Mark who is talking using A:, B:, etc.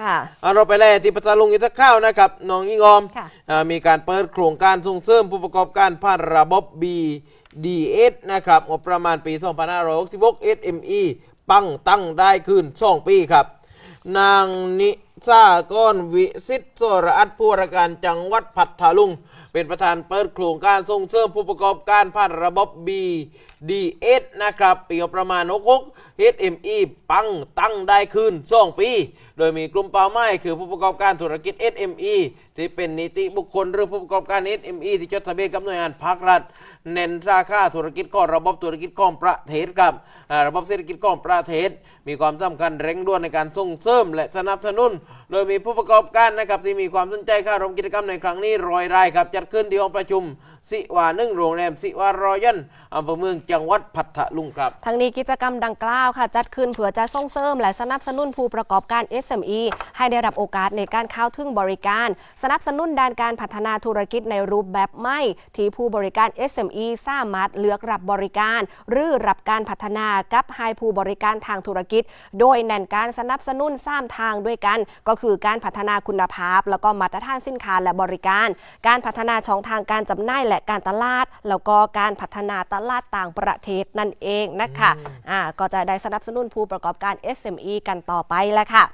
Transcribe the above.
A: ค่ะ
B: อะเราไปแล่ที่พัทลุงอีกสักข้าวนะครับน้องยิ่งออม
A: ค่ะ
B: อ่ามีการเปิดโครงการส่งเสริมผู้ประกอบการผ่านระบบ BDS นะครับงบประมาณปี 2566 SME ปังตั้งได้คืน2ปีครับ นางนิซาก้อนวิสิตโสรอัตผู้ว่าราชการจังหวัดพัทลุง เป็นประธานเปิดโครงการส่งเสริมผู้ประกอบการผ่านระบบ BDS นะครับปีงประมาณ66 SME ปังตั้งได้คืน2ปี โดยมีกลุ่มเป้าหมายคือผู้ประกอบการธุรกิจ SME ที่เป็นนิติบุคคลหรือผู้ประกอบการ SME ที่จดทะเบียนกับหน่วยงานภาครัฐเน้นราคาธุรกิจของระบบธุรกิจของประเทศครับระบบเศรษฐกิจของประเทศ มีความสำคัญเร่งด่วนในการส่งเสริมและสนับสนุน โดยมีผู้ประกอบการนะครับที่มีความสนใจเข้าร่วมกิจกรรมในครั้งนี้รอยรายครับจัดขึ้นที่ห้องประชุม สิวานึ่งโรงแรมสิวารอยันอำเภอเมืองจังหวัดพัทลุงครับ
A: ทั้งนี้กิจกรรมดังกล่าวค่ะ จัดขึ้นเพื่อจะส่งเสริมและสนับสนุนผู้ประกอบการ SME ให้ได้รับโอกาสในการเข้าถึงบริการ สนับสนุนด้านการพัฒนาธุรกิจในรูปแบบใหม่ที่ผู้บริการ SME สามารถเลือกรับบริการ หรือรับการพัฒนากับให้ผู้บริการทางธุรกิจ โดยแน่นการสนับสนุนสามทางด้วยกัน ก็คือการพัฒนาคุณภาพ แล้วก็มาตรฐานสินค้าและบริการ การพัฒนาช่องทางการจำหน่ายและการตลาด แล้วก็การพัฒนาตลาดต่างประเทศนั่นเองนะคะอ่าก็จะได้สนับสนุนผู้ประกอบการ SME กันต่อไปแหละค่ะ